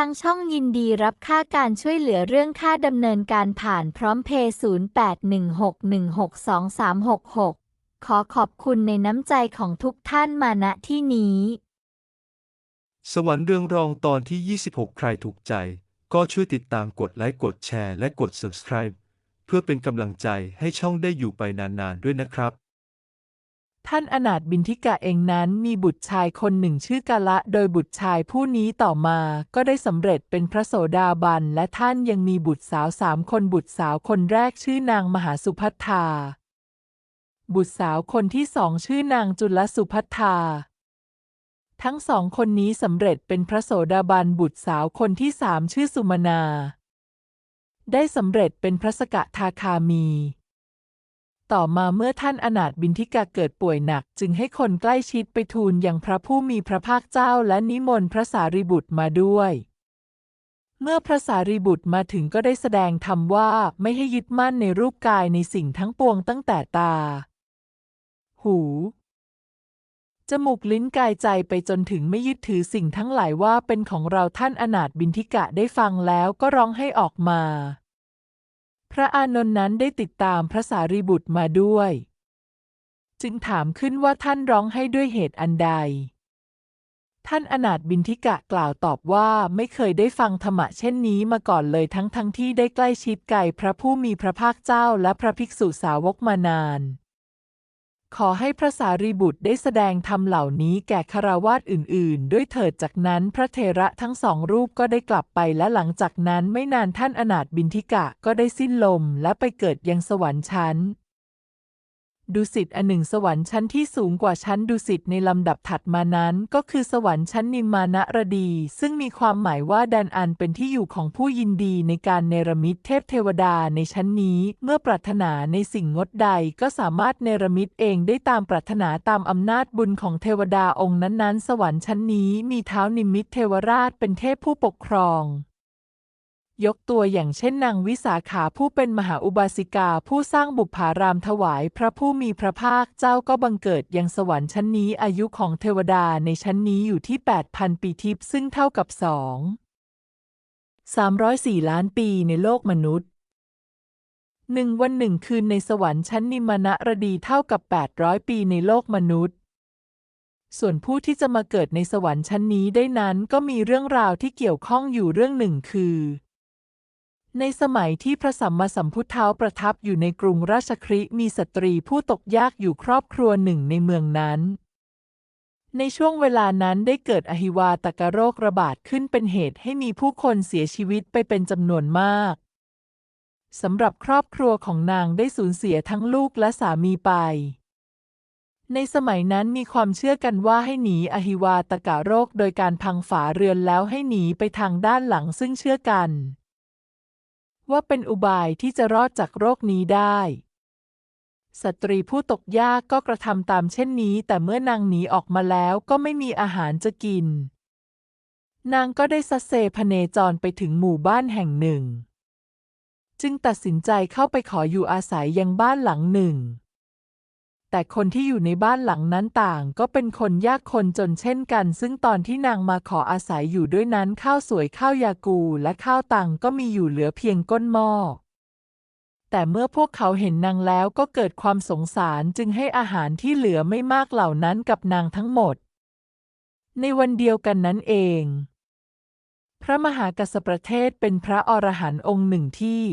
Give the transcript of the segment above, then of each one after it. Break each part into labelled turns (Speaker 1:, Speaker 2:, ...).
Speaker 1: ทางช่องยินดีรับค่าการช่วยเหลือเรื่องค่าดำเนินการผ่านพร้อมเพย์0816162366 ขอขอบคุณในน้ำใจของทุกท่านมาณที่นี้
Speaker 2: สวรรค์เรืองรองตอนที่ 26 ใครถูกใจ ก็ช่วยติดตามกดไลค์กดแชร์และกด subscribe เพื่อเป็นกำลังใจให้ช่องได้อยู่ไปนานๆด้วยนะครับ
Speaker 3: ท่านอนาถบินทิกะเองนั้นมีบุตรชายคนหนึ่งชื่อกาละ โดยบุตรชายผู้นี้ต่อมาก็ได้สำเร็จเป็นพระโสดาบัน และท่านยังมีบุตรสาวสามคนบุตรสาวคนแรกชื่อนางมหาสุพัทธา บุตรสาวคนที่สองชื่อนางจุลสุพัทธา ทั้งสองคนนี้สำเร็จเป็นพระโสดาบันบุตรสาวคนที่สามชื่อสุมนา ได้สำเร็จเป็นพระสกทาคามี ต่อมาเมื่อท่านอนาถบินทิกาเกิดป่วยหนัก จึงให้คนใกล้ชิดไปทูลยังพระผู้มีพระภาคเจ้าและนิมนต์พระสารีบุตรมาด้วย เมื่อพระสารีบุตรมาถึงก็ได้แสดงธรรมว่าไม่ให้ยึดมั่นในรูปกายในสิ่งทั้งปวงตั้งแต่ตา หู จมูกลิ้นกายใจไปจนถึงไม่ยึดถือสิ่งทั้งหลายว่าเป็นของเราท่านอนาถบินทิกะได้ฟังแล้วก็ร้องให้ออกมา ระอานนท์นั้นได้ติดตามพระสารีบุตรมาด้วย จึงถามขึ้นว่าท่านร้องให้ด้วยเหตุอันใด ท่านอนาถบินทิกะกล่าวตอบว่าไม่เคยได้ฟังธรรมะเช่นนี้มาก่อนเลยทั้งทั้งที่ได้ใกล้ชิดไก่พระผู้มีพระภาคเจ้าและพระภิกษุสาวกมานาน ขอให้พระสารีบุตรได้แสดงธรรมเหล่านี้แก่คารวาสอื่น ๆ ด้วยเถิดจากนั้นพระเทระทั้งสองรูปก็ได้กลับไปและหลังจากนั้นไม่นานท่านอนาถบินทิกะก็ได้สิ้นลมและไปเกิดยังสวรรค์ชั้น ดุสิตอันหนึ่งสวรรค์ชั้นที่สูงกว่าชั้นดุสิตในลำดับถัดมานั้น ก็คือสวรรค์ชั้นนิมมานรดี ซึ่งมีความหมายว่าแดนอันเป็นที่อยู่ของผู้ยินดีในการเนรมิตเทพเทวดาในชั้นนี้ เมื่อปรารถนาในสิ่งงดใดก็สามารถเนรมิตเองได้ตามปรารถนาตามอำนาจบุญของเทวดาองค์นั้นๆ สวรรค์ชั้นนี้มีเท้านิมิตเทวราชเป็นเทพผู้ปกครอง ยกตัวอย่างเช่นนางวิสาขาผู้เป็นมหาอุบาสิกาผู้สร้างบุปผารามถวายพระผู้มีพระภาคเจ้าก็บังเกิดยังสวรรค์ชั้นนี้อายุของเทวดาในชั้นนี้อยู่ที่ 8,000 ปีทิพย์ซึ่งเท่ากับสอง304 ล้านปีในโลกมนุษย์หนึ่งวันหนึ่งคืนในสวรรค์ชั้นนิมมานรดีเท่ากับ 800 ปีในโลกมนุษย์ ส่วนผู้ที่จะมาเกิดในสวรรค์ชั้นนี้ได้นั้นก็มีเรื่องราวที่เกี่ยวข้องอยู่เรื่องหนึ่งคือ ในสมัยที่พระสัมมาสัมพุทธเท้าประทับอยู่ในกรุงราชคฤห์มีสตรีผู้ตกยากอยู่ครอบครัวหนึ่งในเมืองนั้น ในช่วงเวลานั้นได้เกิดอหิวาตกโรคระบาดขึ้นเป็นเหตุให้มีผู้คนเสียชีวิตไปเป็นจำนวนมากสำหรับครอบครัวของนางได้สูญเสียทั้งลูกและสามีไป ในสมัยนั้นมีความเชื่อกันว่าให้หนีอหิวาตกะโรคโดยการพังฝาเรือนแล้วให้หนีไปทางด้านหลังซึ่งเชื่อกัน ว่าเป็นอุบายที่จะรอดจากโรคนี้ได้ สตรีผู้ตกยากก็กระทำตามเช่นนี้ แต่เมื่อนางหนีออกมาแล้วก็ไม่มีอาหารจะกิน นางก็ได้สัเซพเนจรไปถึงหมู่บ้านแห่งหนึ่ง จึงตัดสินใจเข้าไปขออยู่อาศัยยังบ้านหลังหนึ่ง แต่คนที่อยู่ในบ้านหลังนั้นต่าง ก็เป็นคนยากคนจนเช่นกัน ซึ่งตอนที่นางมาขออาศัยอยู่ด้วยนั้นข้าวสวยข้าวยากูและข้าวตังก็มีอยู่เหลือเพียงก้นหม้อแต่เมื่อพวกเขาเห็นนางแล้วก็เกิดความสงสารจึงให้อาหารที่เหลือไม่มากเหล่านั้นกับนางทั้งหมด ในวันเดียวกันนั้นเอง พระมหากัสสปประเทศเป็นพระอรหันต์องค์หนึ่งที่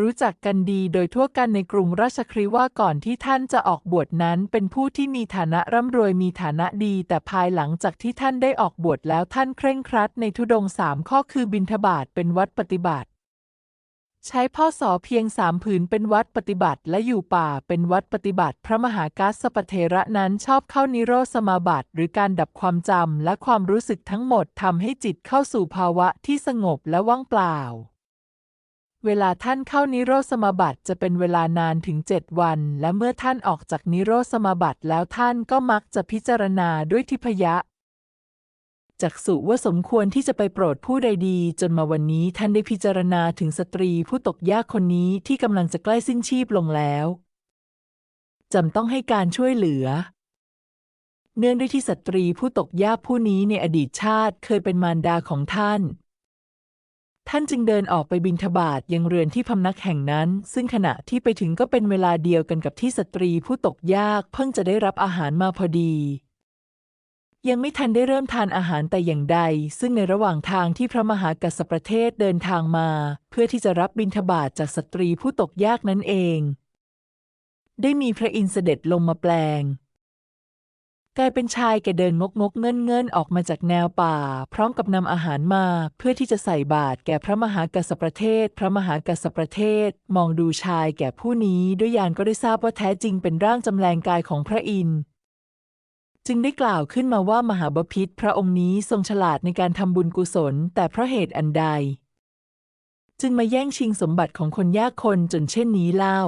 Speaker 3: รู้จักกันดีโดยทั่วกันในกรุงราชคฤห์ว่าก่อนที่ท่านจะออกบวชนั้น เป็นผู้ที่มีฐานะร่ำรวยมีฐานะดี แต่ภายหลังจากที่ท่านได้ออกบวชแล้วท่านเคร่งครัดในธุดงสามข้อคือบิณฑบาตเป็นวัดปฏิบัติ ใช้พ่อสอเพียงสามผืนเป็นวัดปฏิบัติ และอยู่ป่าเป็นวัดปฏิบัติ พระมหากัสสปเทระนั้นชอบเข้านิโรธสมาบัติ หรือการดับความจำและความรู้สึกทั้งหมดทำให้จิตเข้าสู่ภาวะที่สงบและว่างเปล่า เวลาท่านเข้านิโรธสมาบัติจะเป็นเวลานานถึงเจ็ดวัน และเมื่อท่านออกจากนิโรธสมาบัติแล้วท่านก็มักจะพิจารณาด้วยทิพยะจักสุว่าสมควรที่จะไปโปรดผู้ใดดี จนมาวันนี้ท่านได้พิจารณาถึงสตรีผู้ตกยากคนนี้ที่กำลังจะใกล้สิ้นชีพลงแล้วจำต้องให้การช่วยเหลือ เนื่องด้วยที่สตรีผู้ตกยากผู้นี้ในอดีตชาติเคยเป็นมารดาของท่าน ท่านจึงเดินออกไปบิณฑบาตยังเรือนที่พำนักแห่งนั้น ซึ่งขณะที่ไปถึงก็เป็นเวลาเดียวกันกับที่สตรีผู้ตกยากเพิ่งจะได้รับอาหารมาพอดี ยังไม่ทันได้เริ่มทานอาหารแต่อย่างใด ซึ่งในระหว่างทางที่พระมหากัสสประเทศเดินทางมา เพื่อที่จะรับบิณฑบาตจากสตรีผู้ตกยากนั้นเอง ได้มีพระอินทร์เสด็จลงมาแปลง กลายเป็นชายแกเดินงกงกเงินเงินออกมาจากแนวป่า พร้อมกับนำอาหารมาเพื่อที่จะใส่บาตรแก่พระมหากัสสประเทศ พระมหากัสสประเทศ มองดูชายแก่ผู้นี้ด้วยยานก็ได้ทราบว่าแท้จริงเป็นร่างจำแรงกายของพระอินทร์จึงได้กล่าวขึ้นมาว่ามหาบพิตรพระองค์นี้ทรงฉลาดในการทำบุญกุศล แต่เพราะเหตุอันใด จึงมาแย่งชิงสมบัติของคนยากคนจนเช่นนี้เล่า